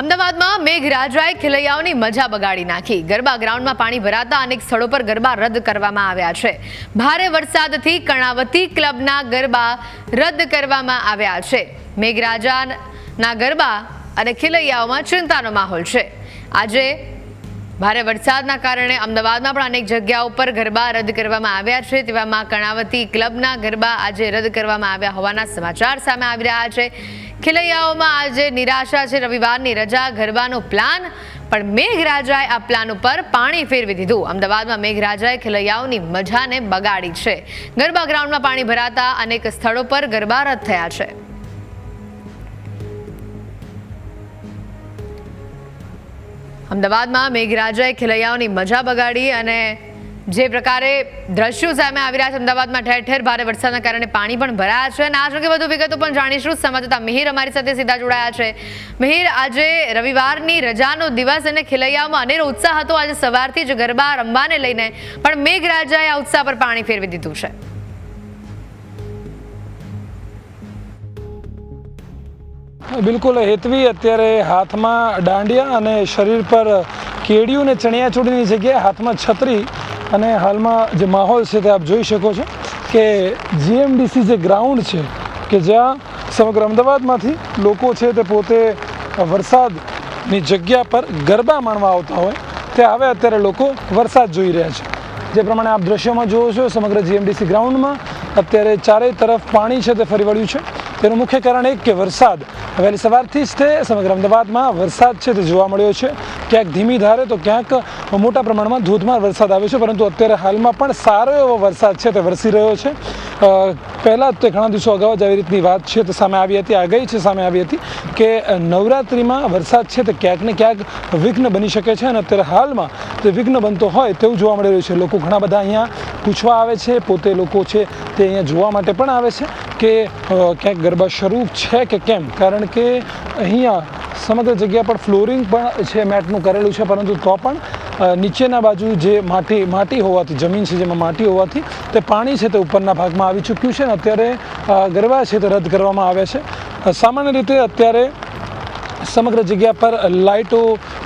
અમદાવાદમાં મેઘરાજાએ ખેલૈયાઓની મજા બગાડી નાખી. ગરબા ગ્રાઉન્ડમાં પાણી ભરાતા અનેક સ્થળો પર ગરબા રદ કરવામાં આવ્યા છે. ભારે વરસાદથી કર્ણાવતી ક્લબના ગરબા રદ કરવામાં આવ્યા છે. મેઘરાજાના ગરબા અને ખેલૈયાઓમાં ચિંતાનો માહોલ છે. આજે ભારે વરસાદના કારણે અમદાવાદમાં પણ અનેક જગ્યાઓ પર ગરબા રદ કરવામાં આવ્યા છે. તેવામાં કર્ણાવતી ક્લબના ગરબા આજે રદ કરવામાં આવ્યા હોવાના સમાચાર સામે આવી રહ્યા છે. ખેલૈયાઓમાં આજે નિરાશા છે. રવિવારની રજા, ગરબાનો પ્લાન. પણ મેઘરાજાએ આ પ્લાન ઉપર પાણી ફેરવી દીધું. અમદાવાદમાં મેઘરાજાએ ખેલૈયાઓની મજાને બગાડી છે. ગરબા ગ્રાઉન્ડમાં પાણી ભરાતા અનેક સ્થળો પર ગરબા રદ થયા છે. અમદાવાદમાં મેઘરાજાએ ખેલૈયાઓની મજા બગાડી અને જે પ્રકારે દ્રશ્યો સામે આવી રહ્યા છે અમદાવાદમાં ઠેર ઠેર ભારે વરસાદના કારણે પાણી પણ ભરાયા છે અને આ અંગે વધુ વિગતો પણ જાણીશું. સંવાદદાતા મિહિર અમારી સાથે સીધા જોડાયા છે. મિહિર, આજે રવિવારની રજાનો દિવસ અને ખેલૈયાઓમાં અનેરો ઉત્સાહ હતો. આજે સવારથી જ ગરબા રમવાને લઈને પણ મેઘરાજાએ આ ઉત્સાહ પર પાણી ફેરવી દીધું છે. બિલકુલ. હેતવી અત્યારે હાથમાં દાંડિયા અને શરીર પર કેડિયું ને ચણિયાચોળીની જગ્યાએ હાથમાં છત્રી અને હાલમાં જે માહોલ છે તે આપ જોઈ શકો છો કે જીએમડીસી જે ગ્રાઉન્ડ છે કે જ્યાં સમગ્ર અમદાવાદમાંથી લોકો છે તે પોતે વરસાદની જગ્યા પર ગરબા માણવા આવતા હોય, તે હવે અત્યારે લોકો વરસાદ જોઈ રહ્યા છે. જે પ્રમાણે આપ દ્રશ્યોમાં જુઓ છો, સમગ્ર જીએમડીસી ગ્રાઉન્ડમાં અત્યારે ચારેય તરફ પાણી છે તે ફરી વળ્યું છે. તેનું મુખ્ય કારણ એક કે વરસાદ વહેલી સવારથી જ તે સમગ્ર અમદાવાદમાં વરસાદ છે તે જોવા મળ્યો છે. ક્યાંક ધીમી ધારે તો ક્યાંક મોટા પ્રમાણમાં ધોધમાર વરસાદ આવ્યો છે, પરંતુ અત્યારે હાલમાં પણ સારો એવો વરસાદ છે તે વરસી રહ્યો છે. પહેલાં તે ઘણા દિવસો અગાઉ જ આવી રીતની વાત છે, તે સામે આવી હતી આગાહી છે સામે આવી હતી કે નવરાત્રિમાં વરસાદ છે, તે ક્યાંક ને ક્યાંક વિઘ્ન બની શકે છે અને અત્યારે હાલમાં તે વિઘ્ન બનતો હોય તેવું જોવા મળી રહ્યું છે. લોકો ઘણા બધા અહીંયા પૂછવા આવે છે, પોતે લોકો છે તે અહીંયા જોવા માટે પણ આવે છે કે ક્યાંક ગરબા શરૂ છે કે કેમ? કારણ કે અહીંયા સમગ્ર જગ્યા પર ફ્લોરિંગ પણ છે, મેટનું કરેલું છે, પરંતુ તો પણ નીચેના બાજુ જે માટી માટી હોવાથી, જમીન છે જેમાં માટી હોવાથી તે પાણી છે તે ઉપરના ભાગમાં આવી ચૂક્યું છે ને અત્યારે ગરબા છે તે રદ કરવામાં આવ્યા છે. સામાન્ય રીતે અત્યારે સમગ્ર જગ્યા પર લાઇટો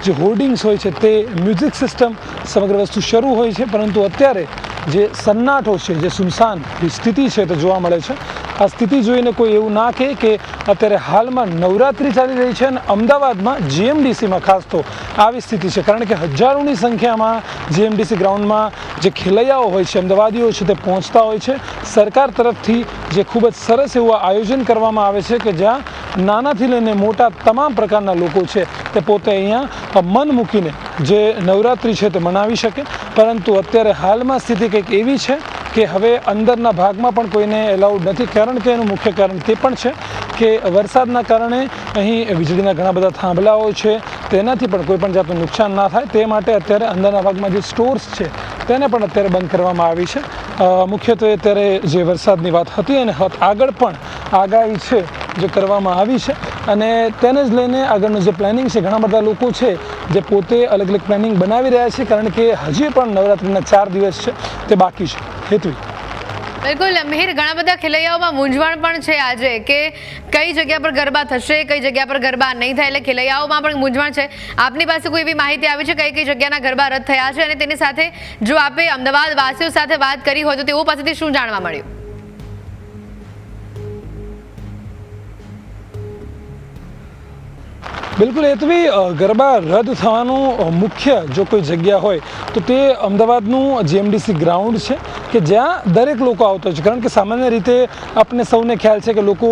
જે હોર્ડિંગ્સ હોય છે તે મ્યુઝિક સિસ્ટમ સમગ્ર વસ્તુ શરૂ હોય છે, પરંતુ અત્યારે જે સન્નાટો છે, જે સુમસાન સ્થિતિ છે તે જોવા મળે છે. આ સ્થિતિ જોઈને કોઈ એવું ના કહે કે અત્યારે હાલમાં નવરાત્રિ ચાલી રહી છે અને અમદાવાદમાં જીએમડીસીમાં ખાસ તો આવી સ્થિતિ છે. કારણ કે હજારોની સંખ્યામાં જીએમડીસી ગ્રાઉન્ડમાં જે ખેલૈયાઓ હોય છે, અમદાવાદીઓ છે તે પહોંચતા હોય છે. સરકાર તરફથી જે ખૂબ જ સરસ એવું આયોજન કરવામાં આવે છે કે જ્યાં નાનાથી લઈને મોટા તમામ પ્રકારના લોકો છે તે પોતે અહીંયા મન મૂકીને જે નવરાત્રિ છે તે મનાવી શકે. પરંતુ અત્યારે હાલમાં સ્થિતિ કંઈક એવી છે કે હવે અંદરના ભાગમાં પણ કોઈને એલાઉડ નથી. કારણ કે એનું મુખ્ય કારણ તે પણ છે કે વરસાદના કારણે અહીં વીજળીના ઘણા બધા થાંભલાઓ છે. તેનાથી પણ કોઈ પણ જાતનું નુકસાન ના થાય. તે માટે અત્યારે અંદરના ભાગમાં જે સ્ટોર્સ છે તેને પણ અત્યારે બંધ કરવામાં આવી છે. મુખ્યત્વે અત્યારે જે વરસાદની વાત હતી અને આગળ પણ આગાહી છે જે કરવામાં આવી છે. અને તેને જ લઈને આગળનું જે પ્લાનિંગ છે, ઘણા બધા લોકો છે જે પોતે અલગ અલગ પ્લાનિંગ બનાવી રહ્યા છે. કારણ કે હજી પણ નવરાત્રિના ચાર દિવસ છે, તે બાકી છે. હેતવી બિલકુલ, મિહિર, ઘણા બધા ખેલૈયાઓમાં મૂંઝવણ પણ છે આજે કે કઈ જગ્યા પર ગરબા થશે, કઈ જગ્યા પર ગરબા નહીં થાય એટલે ખેલૈયાઓમાં પણ મૂંઝવણ છે. આપની પાસે કોઈ એવી માહિતી આવી છે કઈ કઈ જગ્યાના ગરબા રદ થયા છે? અને તેની સાથે જો આપે અમદાવાદ વાસીઓ સાથે વાત કરી હોય તો તેઓ પાસેથી શું જાણવા મળ્યું? બિલકુલ એતવી ગરબા રદ થવાનું મુખ્ય જો કોઈ જગ્યા હોય, તો તે અમદાવાદનું જીએમડીસી ગ્રાઉન્ડ છે કે જ્યાં દરેક લોકો આવતા હોય છે. કારણ કે સામાન્ય રીતે આપણે સૌને ખ્યાલ છે કે લોકો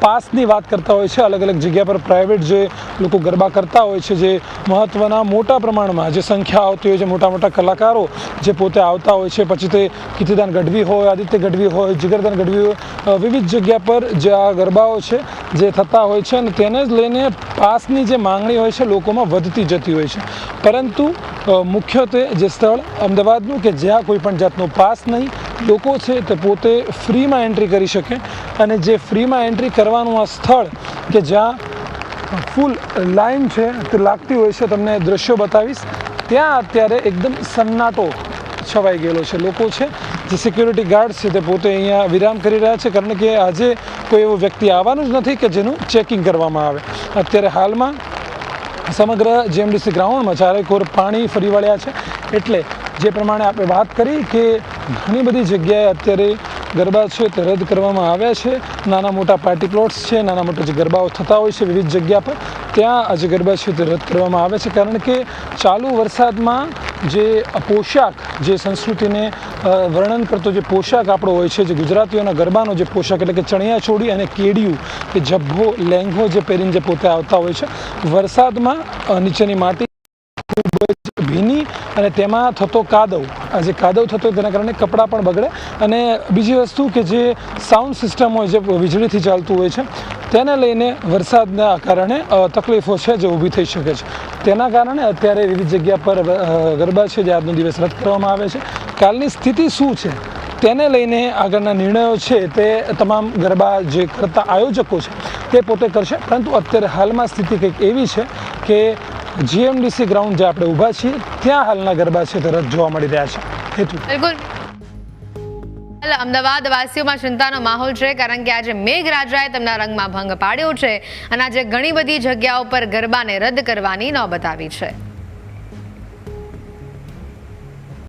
પાસની વાત કરતા હોય છે અલગ અલગ જગ્યા પર પ્રાઇવેટ જે લોકો ગરબા કરતા હોય છે, જે મહત્ત્વના મોટા પ્રમાણમાં જે સંખ્યા આવતી હોય છે મોટા મોટા કલાકારો જે પોતે આવતા હોય છે, પછી તે કીર્તિદાન ગઢવી હોય, આદિત્ય ગઢવી હોય, જીગરદાન ગઢવી હોય વિવિધ જગ્યા પર જે આ ગરબાઓ છે, જે થતા હોય છે અને તેને જ લઈને પાસની જે માંગણી હોય છે લોકોમાં વધતી જતી હોય છે. પરંતુ મુખ્યત્વે જે સ્થળ અમદાવાદનું કે જ્યાં કોઈ પણ જાતનો પાસ નહીં, લોકો છે તે પોતે ફ્રીમાં એન્ટ્રી કરી શકે અને જે ફ્રીમાં એન્ટ્રી કરવાનું આ સ્થળ કે જ્યાં ફૂલ લાઈન છે તે લાગતી હોય છે, તમને દ્રશ્યો બતાવીશ. ત્યાં અત્યારે એકદમ સન્નાટો છવાઈ ગયેલો છે. લોકો છે જે સિક્યુરિટી ગાર્ડ છે તે પોતે અહીંયા વિરામ કરી રહ્યા છે. કારણ કે આજે કોઈ એવો વ્યક્તિ આવવાનું જ નથી કે જેનું ચેકિંગ કરવામાં આવે. અત્યારે હાલમાં સમગ્ર જીએમડીસી ગ્રાઉન્ડમાં ચારે કોર પાણી ફરી વળ્યા છે. એટલે જે પ્રમાણે આપણે વાત કરી કે ઘણી બધી જગ્યાએ અત્યારે ગરબા છે તે રદ કરવામાં આવ્યા છે. નાના મોટા પાર્ટી પ્લોટ્સ છે, નાના મોટા જે ગરબાઓ થતા હોય છે વિવિધ જગ્યા પર, ત્યાં આજે ગરબા છે તે રદ કરવામાં આવે છે. કારણ કે ચાલુ વરસાદમાં જે પોશાક જે સંસ્કૃતિને વર્ણન કરતો જે પોશાક આપણો હોય છે, જે ગુજરાતીઓના ગરબાનો જે પોશાક એટલે કે ચણિયા ચોળી અને કેડિયું કે જબ્ભો લેંઘો જે પહેરીને જે પોતે આવતા હોય છે, વરસાદમાં નીચેની માટી ખૂબ ભીની અને તેમાં થતો કાદવ. આ જે કાદવ થતો તેના કારણે કપડાં પણ બગડે. અને બીજી વસ્તુ કે જે સાઉન્ડ સિસ્ટમ હોય જે વીજળીથી ચાલતું હોય છે, તેને લઈને વરસાદના કારણે તકલીફો છે જે ઊભી થઈ શકે છે. તેના કારણે અત્યારે વિવિધ જગ્યા પર ગરબા છે જે આજનો દિવસ રદ કરવામાં આવે છે. કાલની સ્થિતિ શું છે? તેને લઈને આગળના નિર્ણયો છે તે તમામ ગરબા જે કરતા આયોજકો છે તે પોતે કરશે. પરંતુ અત્યારે હાલમાં સ્થિતિ કંઈક એવી છે કે જીએમડીસી ગ્રાઉન્ડ જે આપણે ઊભા છીએ, ત્યાં હાલના ગરબા છે તે રદ જોવા મળી રહ્યા છે. હેતુ. બિલકુલ. અમદાવાદ વાસીઓમાં ચિંતાનો માહોલ છે, કારણ કે આજે મેઘરાજાએ તેમના રંગમાં ભંગ પાડ્યો છે અને આજે ઘણી બધી જગ્યાઓ પર ગરબાને રદ કરવાની નોબત આવી છે.